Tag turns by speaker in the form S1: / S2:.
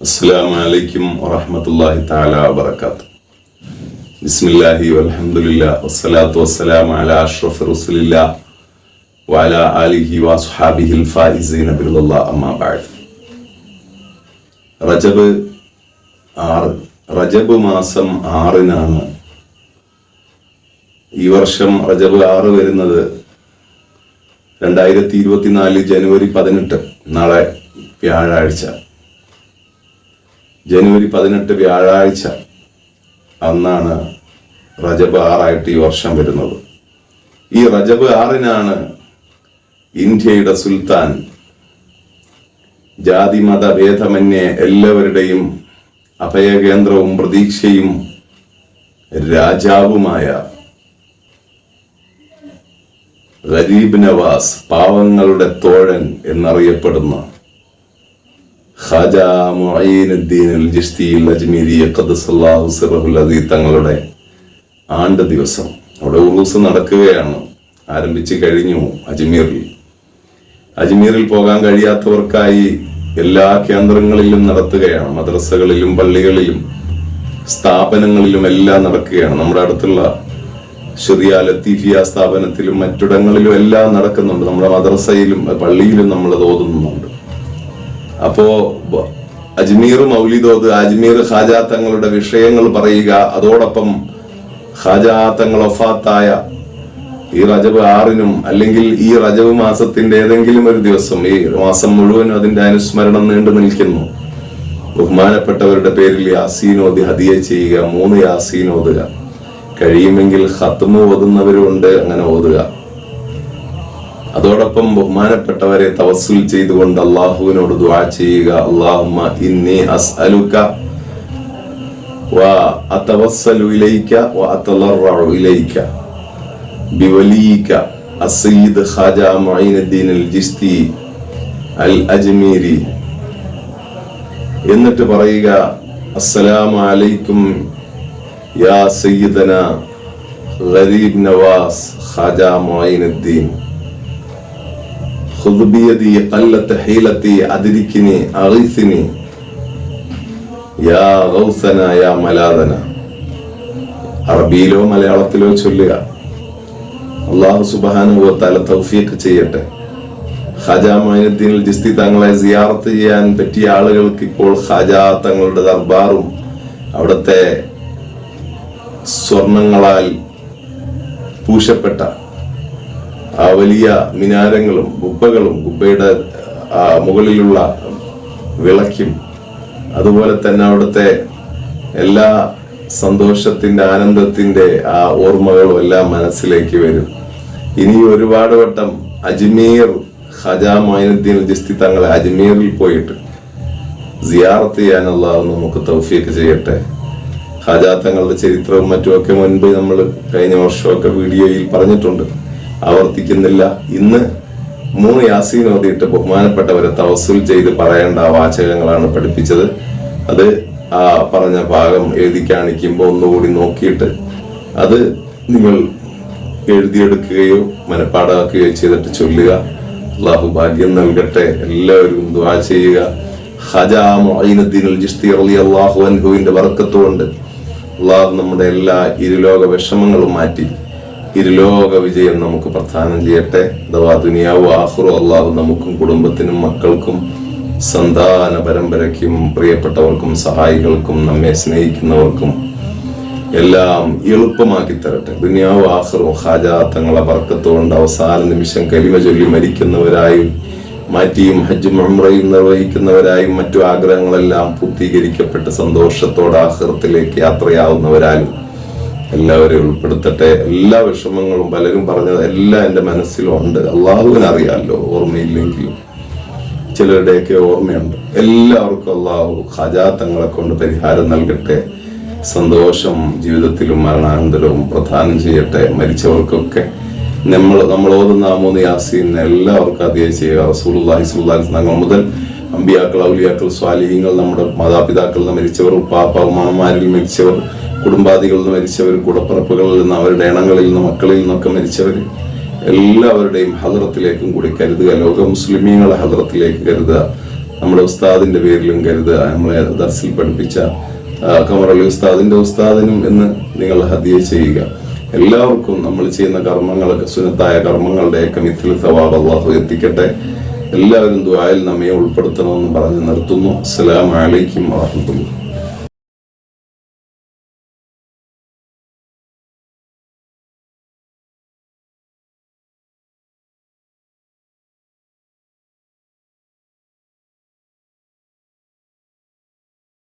S1: അസ്സാം വലൈക്കും വറഹമത്തല്ലാഹി താല വബർക്കാത്തു ബിസ്മില്ലാഹി വൽഹംദുലില്ലാഹി വസ്സലാത്തു വസ്സലാമു അലാ അഷ്റഫ് റസൂലില്ലാ വഅലാ ആലിഹി വസ്ഹാബിഹിൽ ഫായിസീന ബിറുല്ലാ അമ്മാ ബഅദ്. റജബ് ആറ് റജബ് മാസം ആറിനാണ് ഈ വർഷം റജബ് ആറ് വരുന്നത് രണ്ടായിരത്തി ഇരുപത്തിനാല് ജനുവരി പതിനെട്ട് നാളെ വ്യാഴാഴ്ച. ജനുവരി പതിനെട്ട് വ്യാഴാഴ്ച അന്നാണ് റജബ് ആറായിട്ട് ഈ വർഷം വരുന്നത്. ഈ റജബ് ആറിനാണ് ഇന്ത്യയുടെ സുൽത്താൻ ജാതി മത ഭേദമന്യേ എല്ലാവരുടെയും അഭയകേന്ദ്രവും പ്രതീക്ഷയും രാജാവുമായ ഗരീബ് നവാസ് പാവങ്ങളുടെ തോഴൻ എന്നറിയപ്പെടുന്ന ഖാജ മുഈനുദ്ദീൻ അൽ ജിഷ്തി അൽ അജ്മീരി അസീസ് തങ്ങളുടെ ആണ്ട ദിവസം അവിടെ ഉറൂസ് നടക്കുകയാണ്. ആരംഭിച്ചു കഴിഞ്ഞു അജ്മീറിൽ. അജ്മീറിൽ പോകാൻ കഴിയാത്തവർക്കായി എല്ലാ കേന്ദ്രങ്ങളിലും നടത്തുകയാണ്. മദ്രസകളിലും പള്ളികളിലും സ്ഥാപനങ്ങളിലും എല്ലാം നടക്കുകയാണ്. നമ്മുടെ അടുത്തുള്ള ഷെറിയ ലത്തീഫിയ സ്ഥാപനത്തിലും മറ്റിടങ്ങളിലും എല്ലാം നടക്കുന്നുണ്ട്. നമ്മുടെ മദ്രസയിലും പള്ളിയിലും നമ്മൾ അത് ഓതുന്നുണ്ട്. അപ്പോ അജ്മീർ മൗലിദോത് അജ്മീർ ഹാജാത്തങ്ങളുടെ തങ്ങളുടെ വിഷയങ്ങൾ പറയുക അതോടൊപ്പം ഹാജാത്തങ്ങൾ തങ്ങൾ ഒഫാത്തായ ഈ റജബ് ആറിനും അല്ലെങ്കിൽ ഈ റജബ് മാസത്തിന്റെ ഏതെങ്കിലും ഒരു ദിവസം ഈ മാസം മുഴുവനും അതിന്റെ അനുസ്മരണം നീണ്ടു നിൽക്കുന്നു. ബഹുമാനപ്പെട്ടവരുടെ പേരിൽ യാസീനോദ് ഹദിയ ചെയ്യുക മൂന്ന് യാസീൻ ഓതുക കഴിയുമെങ്കിൽ ഹത്തുമ ഓതുന്നവരുണ്ട് അങ്ങനെ ഓതുക. അതോടൊപ്പം ബഹുമാനപ്പെട്ടവരെ തവസ്സുൽ ചെയ്തുകൊണ്ട് അള്ളാഹുവിനോട് ദുആ ചെയ്യുക. അള്ളാഹുമ്മ ഇന്നി അസ്അലുക വ ഇലൈക വ ഇലൈക ജിസ്തി അൽ അജ്മീരി എന്നിട്ട് പറയുക അസ്സലാമു അലൈക്കും യാ നവാസ് خذ بيدي قلت حيلتي أدركني أغيثني യാ ഗൗസന യാ മലാദന അറബിയിലോ മലയാളത്തിലോ ചൊല്ലുക അള്ളാഹു സുബാനുഭവത്താല തൗഫീഖ് ചെയ്യട്ടെ ഖാജ മൈനുദ്ദീൻ ജിസ്തി തങ്ങളെ സിയാറത്ത് ചെയ്യാൻ പറ്റിയ ആളുകൾക്ക് ഇപ്പോൾ ഖാജ തങ്ങളുടെ ദർബാറും അവിടുത്തെ സ്വർണങ്ങളാൽ പൂശപ്പെട്ട ആ വലിയ മിനാരങ്ങളും ഗുബ്ബകളും ഗുബ്ബയുടെ മുകളിലുള്ള വിളക്കും അതുപോലെ തന്നെ അവിടുത്തെ എല്ലാ സന്തോഷത്തിന്റെ ആനന്ദത്തിന്റെ ആ ഓർമ്മകളും എല്ലാം മനസ്സിലേക്ക് വരും. ഇനി ഒരുപാട് വട്ടം അജ്മീർ ഖജ മൈനുദ്ദീൻ ജിസ്തി തങ്ങളെ അജ്മീറിൽ പോയിട്ട് സിയാറത്ത് ചെയ്യാനുള്ള നമുക്ക് തൗഫീക്ക് ചെയ്യട്ടെ. ഹജാ തങ്ങളുടെ ചരിത്രവും മറ്റുമൊക്കെ മുൻപ് നമ്മൾ കഴിഞ്ഞ വർഷമൊക്കെ വീഡിയോയിൽ പറഞ്ഞിട്ടുണ്ട്. ആവർത്തിക്കുന്നില്ല. ഇന്ന് മൂന്ന് യാസീൻ ഓതിയിട്ട് ബഹുമാനപ്പെട്ടവരെ തവസുൽ ചെയ്ത് പറയേണ്ട വാചകങ്ങളാണ് പഠിപ്പിച്ചത്. അത് ആ പറഞ്ഞ ഭാഗം എഴുതി കാണിക്കുമ്പോൾ ഒന്നുകൂടി നോക്കിയിട്ട് അത് നിങ്ങൾ എഴുതിയെടുക്കുകയോ മനഃപ്പാടാക്കുകയോ ചെയ്തിട്ട് ചൊല്ലുക. അള്ളാഹു ഭാഗ്യം നൽകട്ടെ. എല്ലാവരും ദുആ ചെയ്യുക. അൻഹുവിന്റെ ബർക്കത്തുകൊണ്ട് അള്ളാഹു നമ്മുടെ എല്ലാ ഇരുലോക വിഷമങ്ങളും മാറ്റി. ഇരുലോക വിജയം നമുക്ക് പ്രധാനം ചെയ്യട്ടെ. അഥവാ ദുനിയാവ് ആഹുറു അള്ളാഹു നമുക്കും കുടുംബത്തിനും മക്കൾക്കും സന്താന പരമ്പരയ്ക്കും പ്രിയപ്പെട്ടവർക്കും സഹായികൾക്കും നമ്മെ സ്നേഹിക്കുന്നവർക്കും എല്ലാം എളുപ്പമാക്കി തരട്ടെ. ദുനിയാവ് ആഹ്റും ഹാജാത്തങ്ങളെ വർക്കത്തുകൊണ്ട് അവസാന നിമിഷം കലിമ ചൊല്ലി മരിക്കുന്നവരായും മാറ്റിയും ഹജ്ജും ഉംറയും നിർവഹിക്കുന്നവരായും മറ്റു ആഗ്രഹങ്ങളെല്ലാം പൂർത്തീകരിക്കപ്പെട്ട് സന്തോഷത്തോടെ ആഹ്റത്തിലേക്ക് യാത്രയാവുന്നവരാലും എല്ലാവരെയും ഉൾപ്പെടുത്തട്ടെ. എല്ലാ വിഷമങ്ങളും പലരും പറഞ്ഞത് എല്ലാം എന്റെ മനസ്സിലും ഉണ്ട് അള്ളാഹുവിന് അറിയാമല്ലോ ഓർമ്മയില്ലെങ്കിലും. ചിലരുടെയൊക്കെ ഓർമ്മയുണ്ട്. എല്ലാവർക്കും അള്ളാഹു ഖജാത്തങ്ങളെ കൊണ്ട് പരിഹാരം നൽകട്ടെ. സന്തോഷം ജീവിതത്തിലും മരണാനന്തരവും പ്രധാനം ചെയ്യട്ടെ. മരിച്ചവർക്കൊക്കെ നമ്മൾ നമ്മൾ ഓതുന്ന മൂന്ന് യാസീൻ എല്ലാവർക്കും അതേ ചെയ്യുക. റസൂലുള്ളാഹി അലൈഹി വസല്ലം മുതൽ അമ്പിയാക്കൾ ഔലിയാക്കൾ സ്വാലിഹീങ്ങൾ നമ്മുടെ മാതാപിതാക്കളിൽ നിന്ന് മരിച്ചവർ ഉപ്പാപ്പ ഉമ്മാമാരിൽ മരിച്ചവർ കുടുംബാദികളിൽ നിന്ന് മരിച്ചവർ കുടപ്പിറപ്പുകളിൽ നിന്ന് അവരുടെ ഇണങ്ങളിൽ നിന്ന് മക്കളിൽ നിന്നൊക്കെ മരിച്ചവർ എല്ലാവരുടെയും ഹദ്രത്തിലേക്കും കൂടി കരുതുക. ലോക മുസ്ലിമീങ്ങളെ ഹദ്രത്തിലേക്ക് കരുതുക. നമ്മുടെ ഉസ്താദിന്റെ പേരിലും കരുതുക. നമ്മളെ ദർസിൽ പഠിപ്പിച്ച കമറലി ഉസ്താദിന്റെ ഉസ്താദിനും എന്ന് നിങ്ങൾ ഹദിയ ചെയ്യുക. എല്ലാവർക്കും നമ്മൾ ചെയ്യുന്ന കർമ്മങ്ങളൊക്കെ സുനത്തായ കർമ്മങ്ങളുടെയൊക്കെ മിഥിൽ സവാബ് അള്ളാഹു എത്തിക്കട്ടെ. എല്ലാവരും ദ്വായിൽ നമ്മെ ഉൾപ്പെടുത്തണമെന്ന് പറഞ്ഞ് നിർത്തുന്നു. അസ്സലാമലൈക്കും വാഹമത്തുള്ള